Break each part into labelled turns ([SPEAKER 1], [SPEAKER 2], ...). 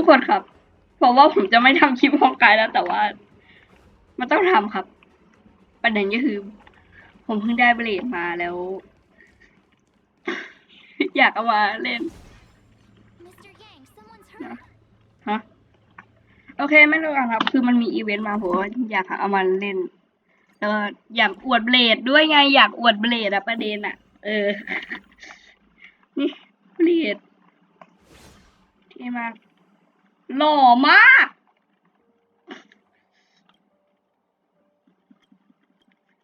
[SPEAKER 1] ทุกคนครับ เพราะว่าผมจะไม่ทำคลิปของกายแล้ว แต่ว่า มันต้องทำครับ ประเด็นก็คือ ผมเพิ่งได้เบลดมาแล้ว อยากเอามาเล่น
[SPEAKER 2] Mr. Yang, someone's hurt.
[SPEAKER 1] ฮะโอเคไม่รู้กันครับ คือมันมีอีเวนต์มาผมว่าอยากเอามาเล่นแล้วก็อยากอวดเบลดด้วยไง อยากอวดเบลดอะประเด็นอะเออ นี่เบลดเท่มาก หล่อมาก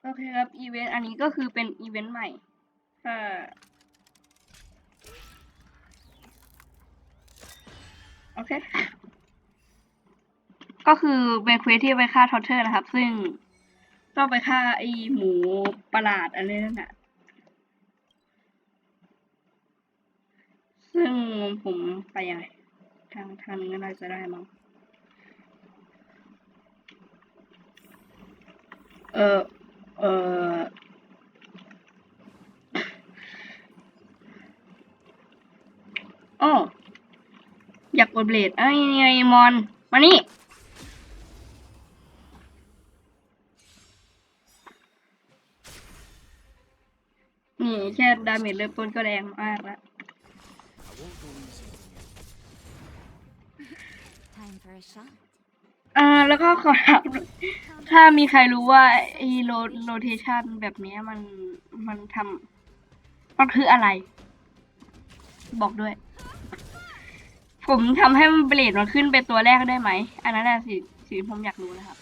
[SPEAKER 1] โอเคครับ อีเวนต์อันนี้ก็คือเป็นอีเวนต์ใหม่ถ้าโอเค ก็คือเป็นเควสที่ไปฆ่าทอเทอร์นะครับ ซึ่งต้องไปฆ่าไอหมูประหลาดอะไรนั่นน่ะซึ่งผมไปยังไง ทางทางนี้น่าจะได้มั้งเออเอออ้ออยากกดเบลดไอ้ไงมอน มานี่นี่แค่ดาเมจเริ่มต้นก็แรงมากแล้ว
[SPEAKER 2] Time for a shot.
[SPEAKER 1] อ่าแล้วก็ขอถามถ้ามีใครรู้ว่าไอ้โรโรเทชันแบบนี้มันมันทำมันคืออะไร บอกด้วย ผมทำให้มันเบลดมันขึ้นเป็นตัวแรกได้ไหม อันนั้นแหละสิสิผมอยากรู้นะครับ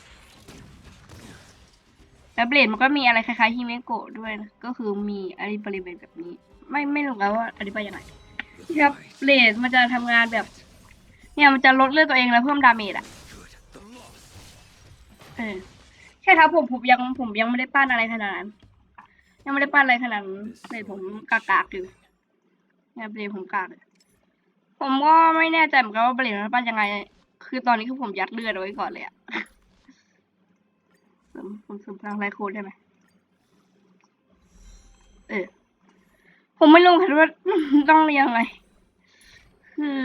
[SPEAKER 1] แล้วเบลดมันก็มีอะไรคล้ายๆฮิเมโกะด้วยนะก็คือมีอะไรบริเวณแบบนี้ ไม่ไม่รู้แล้วว่าอธิบายยังไงครับเบลดมันจะทำงานแบบ เนี่ยมันจะลดเลือดตัวเองแล้วเพิ่มดาเมจอะเออใช่ครับผมผมยังผมยังไม่ได้ปั้นอะไรขนาดนั้นยังไม่ได้ปั้นอะไรขนาดนั้นเลยผมกากากๆอยู่เนี่ยเบลผมกากผมก็ไม่แน่ใจเหมือนกันว่าเบลมันปั้นยังไง คือตอนนี้คือผมยัดเลือดเอาไว้ก่อนเลยอะเสริมผมเสริมพลังไรโคดได้ไหมเออผมไม่รู้ค่ะว่าต้องเรียงไงคือ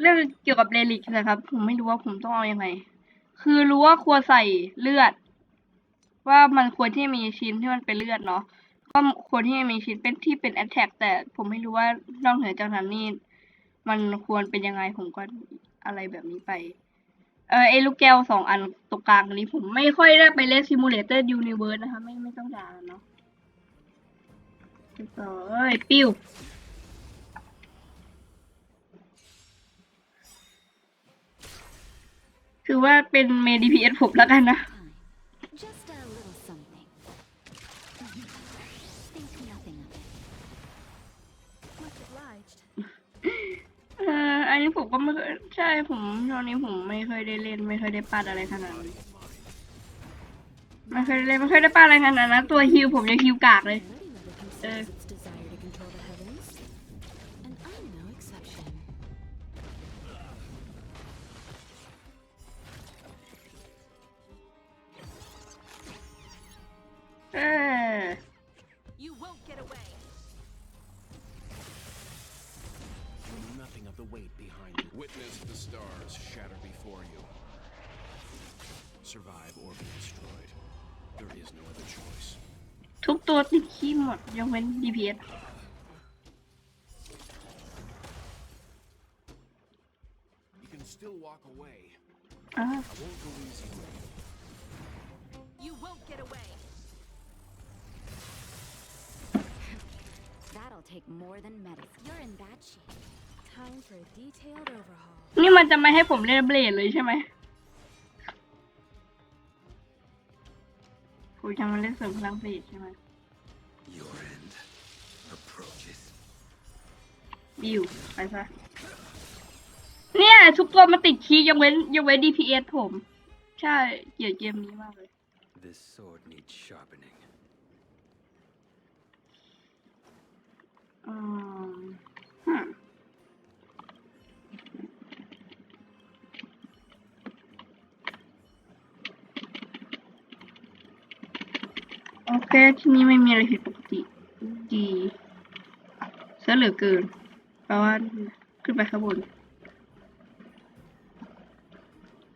[SPEAKER 1] เรื่องเกี่ยวกับเรลิกนะครับ ผมไม่รู้ว่าผมต้องเอาอยัางไง คือรู้ว่าควรใส่เลือด ว่ามันควรที่จะมีชิ้นที่มันเป็นเลือดเนาะก็ควรที่จะมีชิ้นเป็นที่เป็นแอตแทกแต่ผมไม่รู้ว่านอกเหนือจากนั้นนี่มันควรเป็นยังไงผมก็อะไรแบบนี้ไป เออไอ้ลูกแก้วสองอันตรงกลางนนี้ผมไม่ค่อยได้ไปเล่นซิมูเลเตอร์ยูนิเวิร์สนะคะ ไม่ไม่ต้องด่าเนาะเอ้ยปิ้ว คือว่าเป็นเมดีพีเอสผมแล้วกันนะ
[SPEAKER 2] Time. Just a little something. Think nothing of it.
[SPEAKER 3] Much obliged.
[SPEAKER 1] เอออันนี้ผมก็ไม่เคยใช่ผมตอนนี้ผมไม่เคยได้เล่นไม่เคยได้ปัดอะไรขนาดนั้นไม่เคยได้เล่นไม่เคยได้ปัดอะไรขนาดนั้นตัวฮิวผมยังฮิวกากเลย
[SPEAKER 3] Already
[SPEAKER 1] Uh.
[SPEAKER 3] let
[SPEAKER 1] เออ
[SPEAKER 3] You won't get away.
[SPEAKER 4] Nothing of the weight behind you. Witness the stars shatter before you. Survive or be destroyed. There is no other choice.
[SPEAKER 1] ทุกตัวติดขี้หมดยกเว้น DPS
[SPEAKER 4] You can still walk away.
[SPEAKER 1] อ่า
[SPEAKER 4] I won't go easy with you.
[SPEAKER 3] You won't get away.
[SPEAKER 2] That'll take more than medicine. You're in bad shape.
[SPEAKER 3] Time for a detailed overhaul.
[SPEAKER 1] นี่มันจะไม่ให้ผมเล่นเบลดเลยใช่ไหมผมจะมาเล่นเสริมพลังเบลดใช่ไหม
[SPEAKER 4] Your end approaches.
[SPEAKER 1] บิวไปซะ เนี่ยทุกตัวมันติดคีย์ยกเว้นยกเว้น DPS ผม ใช่ เกลียดเกมนี้มากเลย
[SPEAKER 4] This sword needs sharpening.
[SPEAKER 1] โอเค ที่นี่ไม่มีอะไรผิดปกติ ดีซะเหลือเกินแปลว่าขึ้นไปข้างบน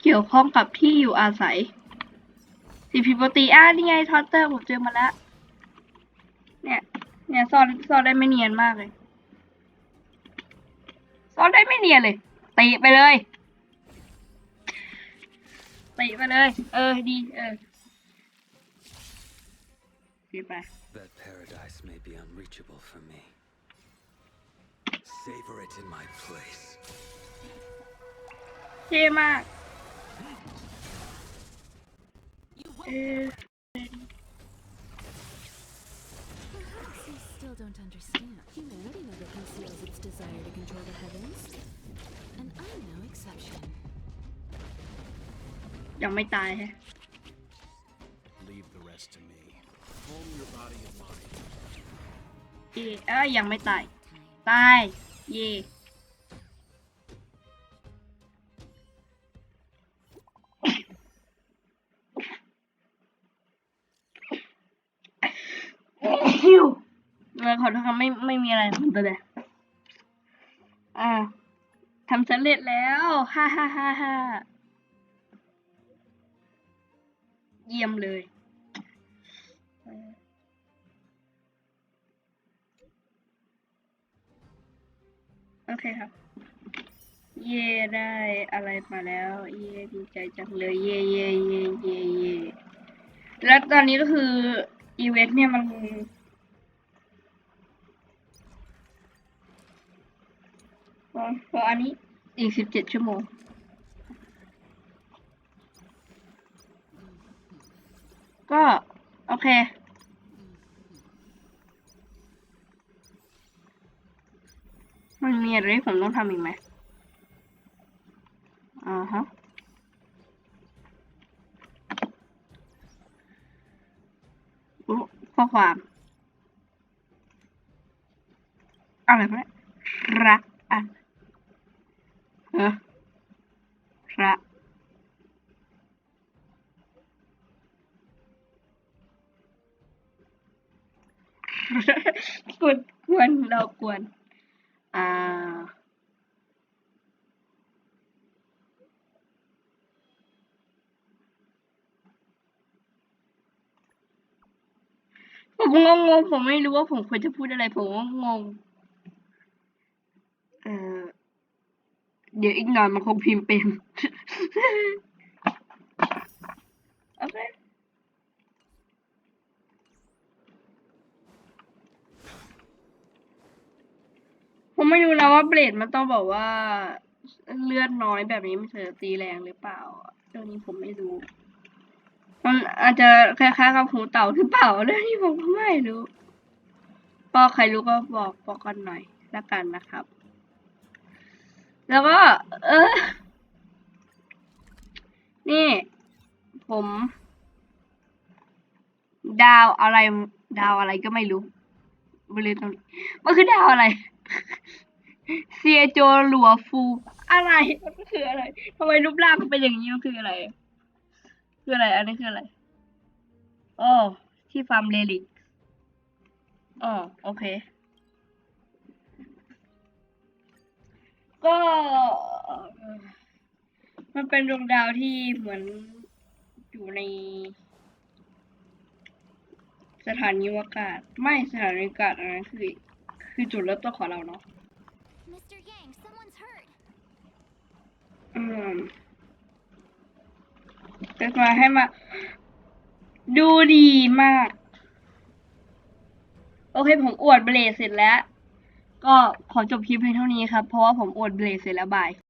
[SPEAKER 1] เกี่ยวข้องกับที่อยู่อาศัยสีผิดปกติอะนี่ไงทอตเตอร์ผมเจอมาแล้ว เนี่ยซ่อนซ่อนได้ไม่เนียนมากเลยซ่อนได้ไม่เนียนเลยตีไปเลยตีไปเลย เออดี เออดีไป
[SPEAKER 5] That paradise may be unreachable for me. Savor it in my place.
[SPEAKER 1] เท่มากเออ
[SPEAKER 3] don't understand. Humanity never conceals its desire to control the heavens. And I'm no exception.
[SPEAKER 1] ยังไม่ตายฮะ
[SPEAKER 4] Leave the rest to me. Calm your body and mind.
[SPEAKER 1] เอเอ้ยยังไม่ตาย
[SPEAKER 2] Time.
[SPEAKER 1] ตาย เย่ ขอโทษครับไม่ไม่มีอะไรผมตัวเลยอ่าทำสำเร็จแล้วฮ่าฮ่าฮ่าฮ่าเยี่ยมเลยโอเคครับ เย่ได้อะไรมาแล้ว เย่ดีใจจังเลย เย่เย่เย่เย่เย่แล้วตอนนี้ก็คืออีเวนต์เนี่ยมัน พออันนี้อีกสิบเจ็ดชั่วโมง ก็ โอเค มันมีอะไรที่ผมต้องทำอีกไหมอ่าฮะข้อความ อะไรวะเนี่ยรักอัน พระกวนกวนเรากวน อ่า ผมงงงผมไม่รู้ว่าผมควรจะพูดอะไร ผมก็งง เออ เดี๋ยวอีกหน่อยมันคงพิมพ์เป็น โอเค ผมไม่รู้นะว่าเบลดมันต้องบอกว่า เลือดน้อยแบบนี้มันจะตีแรงหรือเปล่าเรื่องนี้ผมไม่รู้ มันอาจจะคล้ายๆกับหูเต่าหรือเปล่าเรื่องนี้ผมก็ไม่รู้ก็ใครรู้ก็บอกบอกกันหน่อยละกันนะครับ แล้วก็ เออ นี่ ผม ดาวอะไร ดาวอะไรก็ไม่รู้บริเวณตรงนี้มันคือดาวอะไร เซียโจหลัวฟูอะไรมันคืออะไรทำไมรูปร่างมันเป็นอย่างนี้มันคืออะไร คืออะไร อันนี้คืออะไรอ๋อที่ฟาร์มเลลิกอ๋อโอเค ก็เอ่อมันเป็นดวงดาวที่เหมือนอยู่ใน สถานีอวกาศ ไม่สถานีอวกาศอันนั้นคือ คือจุดเริ่มต้นของเราเนาะ
[SPEAKER 2] Mr. Yang, someone's hurt.
[SPEAKER 1] อืมเป็นมาให้มา ดูดีมาก โอเค ผมอวดเบลดเสร็จแล้ว ก็ขอจบคลิปเพียงเท่านี้ครับ เพราะว่าผมอวดเบลดเสร็จแล้วบาย